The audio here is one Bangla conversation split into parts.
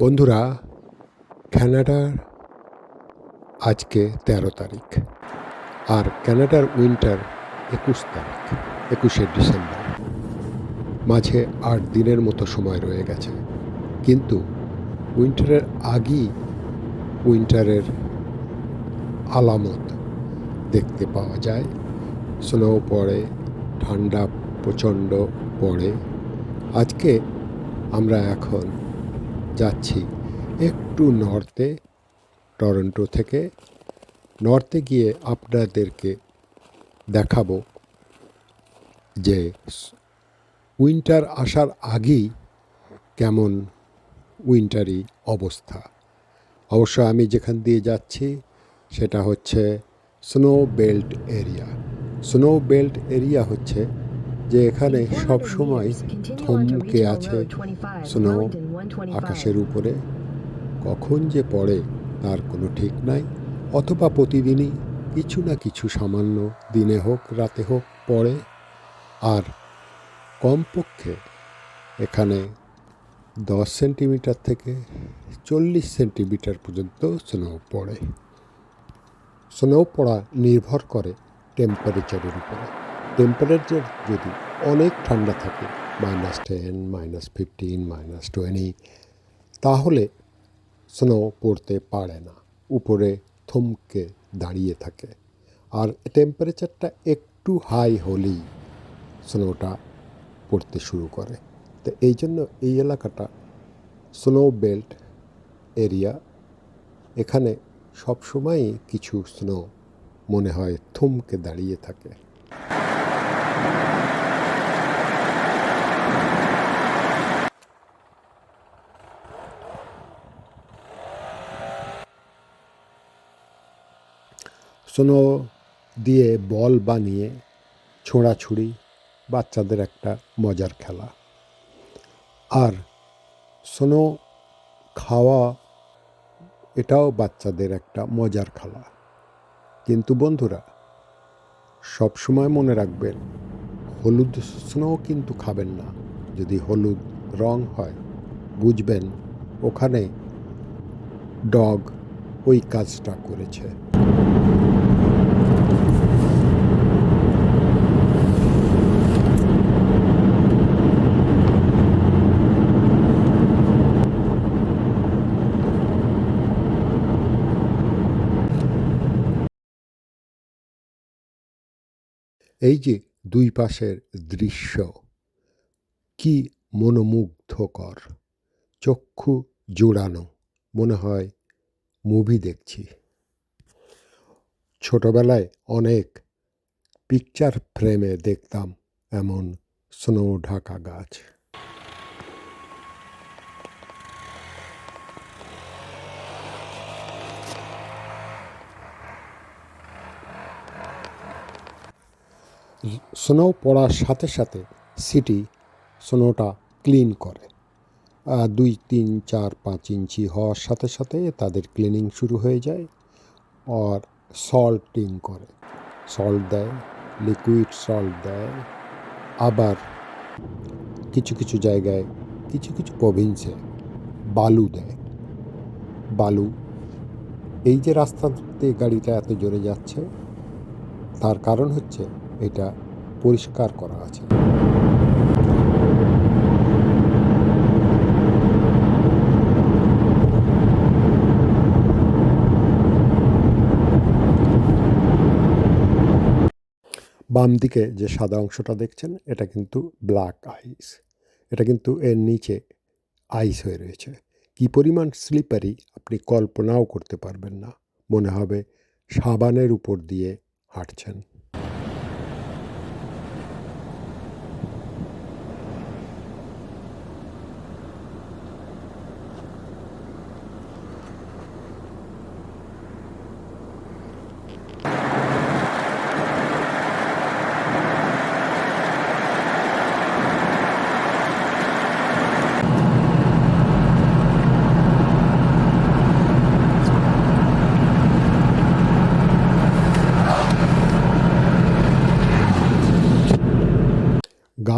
বন্ধুরা কানাডার আজকে তেরো তারিখ আর ক্যানাডার উইন্টার একুশ তারিখ, একুশে ডিসেম্বর। মাঝে আট দিনের মতো সময় রয়ে গেছে, কিন্তু উইন্টারের আগেই উইন্টারের আলামত দেখতে পাওয়া যায়। স্নো পড়ে, ঠান্ডা প্রচণ্ড পড়ে। আজকে আমরা এখন যাচ্ছি। একটু নর্থে, টরন্টো থেকে। নর্থে গিয়ে আপনাদেরকে দেখাবো যে উইন্টার আসার আগেই কেমন উইন্টারি অবস্থা। অবশ্য আমি যেখান দিয়ে যাচ্ছি, সেটা হচ্ছে snow belt area snow belt area হচ্ছে যে এখানে সব সময় থমকে আছে স্নো আকাশের উপরে, কখন যে পড়ে তার কোনো ঠিক নাই, অথবা প্রতিদিনই কিছু না কিছু সামান্য দিনে হোক, রাতে হোক পড়ে। আর কমপক্ষে এখানে দশ সেন্টিমিটার থেকে চল্লিশ সেন্টিমিটার পর্যন্ত স্নো পড়ে। স্নো পড়া নির্ভর করে টেম্পারেচারের উপরে। টেম্পারেচার যদি অনেক ঠান্ডা থাকে minus ten minus fifteen minus twenty তাহলে স্নো পড়তে পারে না। উপরে থমকে দাঁড়িয়ে থাকে। আর টেম্পারেচারটা একটু হাই হলেই স্নোটা পড়তে শুরু করে। তো এই জন্য এই এলাকাটা স্নো বেল্ট এরিয়া এখানে সবসময়ই কিছু স্নো মনে হয় থমকে দাঁড়িয়ে থাকে। স্নো দিয়ে বল বানিয়ে ছোঁড়াছুড়ি বাচ্চাদের একটা মজার খেলা। আর স্নো খাওয়া এটাও বাচ্চাদের একটা মজার খেলা। কিন্তু বন্ধুরা সব সময় মনে রাখবেন, হলুদ স্নো কিন্তু খাবেন না। যদি হলুদ রং হয়, বুঝবেন ওখানে ডগ ওই কাজটা করেছে। এই যে দুই পাশের দৃশ্য, কি মনোমুগ্ধকর, চক্ষু জোড়ানো, মনে হয় মুভি দেখছি। ছোটবেলায় অনেক পিকচার ফ্রেমে দেখতাম এমন স্নো ঢাকা গাছ। স্নো পড়ার সাথে সাথে সিটি স্নোটা ক্লিন করে। দুই, তিন, চার, পাঁচ ইঞ্চি হওয়ার সাথে সাথে তাদের ক্লিনিং শুরু হয়ে যায় আর সল্টিং করে। সল্ট দেয়, লিকুইড সল্ট দেয়, আবার কিছু কিছু জায়গায় কিছু কিছু প্রভিন্সে বালু দেয়। বালু, এই যে রাস্তাতে গাড়িটা এত জোরে যাচ্ছে, তার কারণ হচ্ছে এটা পরিষ্কার করা আছে। বাম দিকে যে সাদা অংশটা দেখছেন, এটা কিন্তু ব্ল্যাক আইস এটা কিন্তু এর নিচে আইস হয়ে রয়েছে। কি পরিমাণ স্লিপারি আপনি কল্পনাও করতে পারবেন না। মনে হবে সাবানের উপর দিয়ে হাঁটছেন।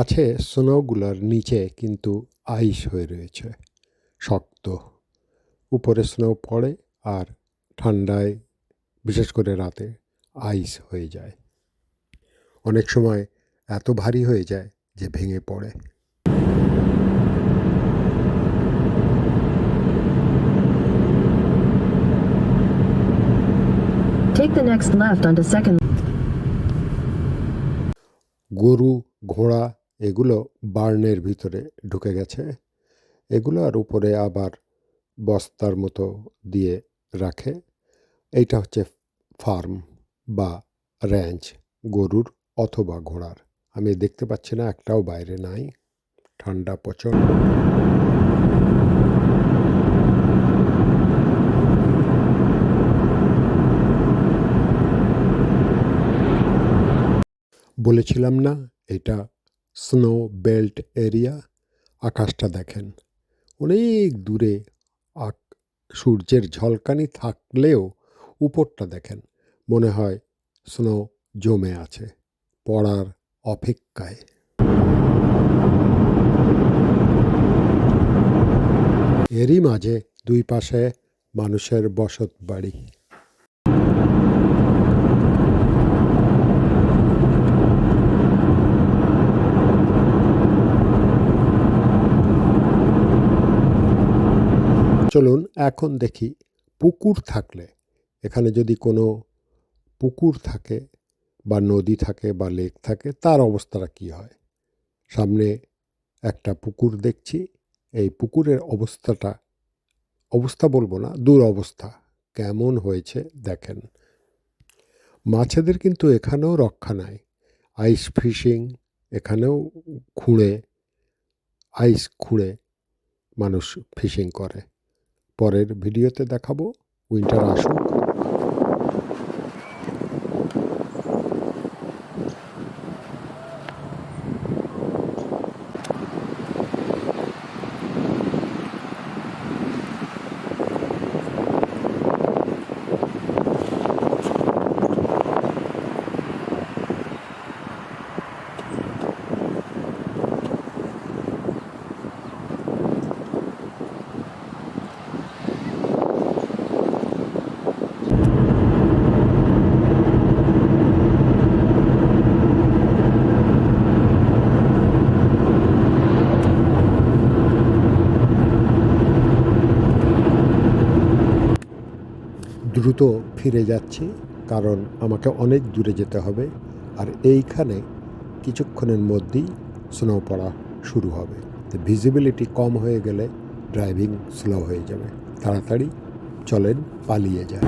গাছে স্নোগুলোর নিচে কিন্তু আইস হয়ে রয়েছে শক্ত উপরে স্নো পড়ে আর ঠান্ডায় বিশেষ করে রাতে আইস হয়ে যায় অনেক সময় এত ভারী হয়ে যায় যে ভেঙে পড়ে Take the next left onto second. গরু ঘোড়া এগুলো বার্নের ভিতরে ঢুকে গেছে। এগুলো আর উপরে আবার বস্তার মতো দিয়ে রাখে। এইটা হচ্ছে ফার্ম বা র্যাঞ্চ, গরুর অথবা ঘোড়ার। আমি দেখতে পাচ্ছি না, একটাও বাইরে নাই। ঠান্ডা প্রচণ্ড। বলেছিলাম না, এটা স্নো বেল্ট এরিয়া আকাশটা দেখেন। অনেক দূরে আক- সূর্যের ঝলকানি থাকলেও উপরটা দেখেন, মনে হয় স্নো জমে আছে, পড়ার অপেক্ষায়। এরই মাঝে দুই পাশে মানুষের বসত বাড়ি। চলুন এখন দেখি পুকুর থাকলে, এখানে যদি কোনো পুকুর থাকে বা নদী থাকে বা লেক থাকে, তার অবস্থাটা কী হয়? সামনে একটা পুকুর দেখছি, এই পুকুরের অবস্থাটা, অবস্থা বলব না, দুরবস্থা, কেমন হয়েছে দেখেন। মাছেদের কিন্তু এখানেও রক্ষা নাই আইস ফিশিং এখানেও খুঁড়ে আইস খুঁড়ে মানুষ ফিশিং করে। পরের ভিডিওতে দেখাবো। উইন্টার আসুক। দ্রুত ফিরে যাচ্ছি, কারণ আমাকে অনেক দূরে যেতে হবে। আর এইখানে কিছুক্ষণের মধ্যেই স্নো পড়া শুরু হবে। তো ভিজিবিলিটি কম হয়ে গেলে ড্রাইভিং স্লো হয়ে যাবে। তাড়াতাড়ি চলেন পালিয়ে যায়